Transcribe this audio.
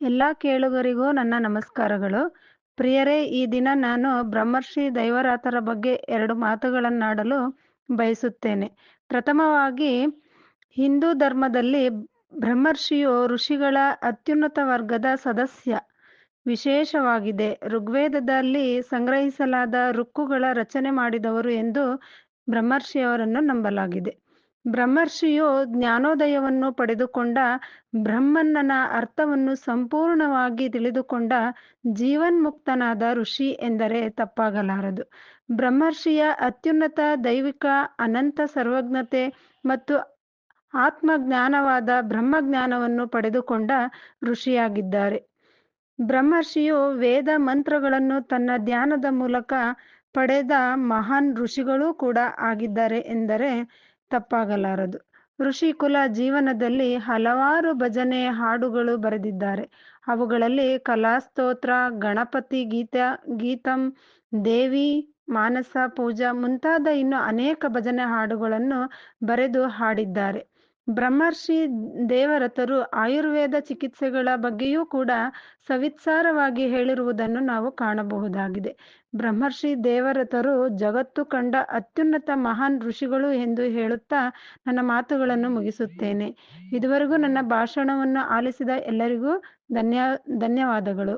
ಎಲ್ಲ ಕೇಳುಗರಿಗೂ ನನ್ನ ನಮಸ್ಕಾರಗಳು. ಪ್ರಿಯರೇ, ಈ ದಿನ ನಾನು ಬ್ರಹ್ಮರ್ಷಿ ದೈವರಾತರ ಬಗ್ಗೆ ಎರಡು ಮಾತುಗಳನ್ನಾಡಲು ಬಯಸುತ್ತೇನೆ. ಪ್ರಥಮವಾಗಿ, ಹಿಂದೂ ಧರ್ಮದಲ್ಲಿ ಬ್ರಹ್ಮರ್ಷಿಯು ಋಷಿಗಳ ಅತ್ಯುನ್ನತ ವರ್ಗದ ಸದಸ್ಯ. ವಿಶೇಷವಾಗಿದೆ, ಋಗ್ವೇದದಲ್ಲಿ ಸಂಗ್ರಹಿಸಲಾದ ಋಕ್ಕುಗಳ ರಚನೆ ಮಾಡಿದವರು ಎಂದು ಬ್ರಹ್ಮರ್ಷಿಯವರನ್ನು ನಂಬಲಾಗಿದೆ. ಬ್ರಹ್ಮರ್ಷಿಯು ಜ್ಞಾನೋದಯವನ್ನು ಪಡೆದುಕೊಂಡ ಬ್ರಹ್ಮನ್ನನ ಅರ್ಥವನ್ನು ಸಂಪೂರ್ಣವಾಗಿ ತಿಳಿದುಕೊಂಡ ಜೀವನ್ಮುಕ್ತನಾದ ಋಷಿ ಎಂದರೆ ತಪ್ಪಾಗಲಾರದು. ಬ್ರಹ್ಮರ್ಷಿಯ ಅತ್ಯುನ್ನತ ದೈವಿಕ ಅನಂತ ಸರ್ವಜ್ಞತೆ ಮತ್ತು ಆತ್ಮಜ್ಞಾನವಾದ ಬ್ರಹ್ಮಜ್ಞಾನವನ್ನು ಪಡೆದುಕೊಂಡ ಋಷಿಯಾಗಿದ್ದಾರೆ. ಬ್ರಹ್ಮರ್ಷಿಯು ವೇದ ಮಂತ್ರಗಳನ್ನು ತನ್ನ ಧ್ಯಾನದ ಮೂಲಕ ಪಡೆದ ಮಹಾನ್ ಋಷಿಗಳೂ ಕೂಡ ಆಗಿದ್ದಾರೆ ಎಂದರೆ ತಪ್ಪಾಗಲಾರದು. ಋಷಿಕುಲ ಜೀವನದಲ್ಲಿ ಹಲವಾರು ಭಜನೆ ಹಾಡುಗಳು ಬರೆದಿದ್ದಾರೆ. ಅವುಗಳಲ್ಲಿ ಕಲಾಸ್ತೋತ್ರ ಗಣಪತಿ ಗೀತ, ಗೀತಂ, ದೇವಿ, ಮಾನಸ ಪೂಜಾ ಮುಂತಾದ ಇನ್ನು ಅನೇಕ ಭಜನೆ ಹಾಡುಗಳನ್ನು ಬರೆದು ಹಾಡಿದ್ದಾರೆ. ಬ್ರಹ್ಮರ್ಷಿ ದೇವರತರು ಆಯುರ್ವೇದ ಚಿಕಿತ್ಸೆಗಳ ಬಗ್ಗೆಯೂ ಕೂಡ ಸವಿತ್ಸಾರವಾಗಿ ಹೇಳಿರುವುದನ್ನು ನಾವು ಕಾಣಬಹುದಾಗಿದೆ. ಬ್ರಹ್ಮರ್ಷಿ ದೇವರತರು ಜಗತ್ತು ಕಂಡ ಅತ್ಯುನ್ನತ ಮಹಾನ್ ಋಷಿಗಳು ಎಂದು ಹೇಳುತ್ತಾ ನನ್ನ ಮಾತುಗಳನ್ನು ಮುಗಿಸುತ್ತೇನೆ. ಇದುವರೆಗೂ ನನ್ನ ಭಾಷಣವನ್ನು ಆಲಿಸಿದ ಎಲ್ಲರಿಗೂ ಧನ್ಯ, ಧನ್ಯವಾದಗಳು.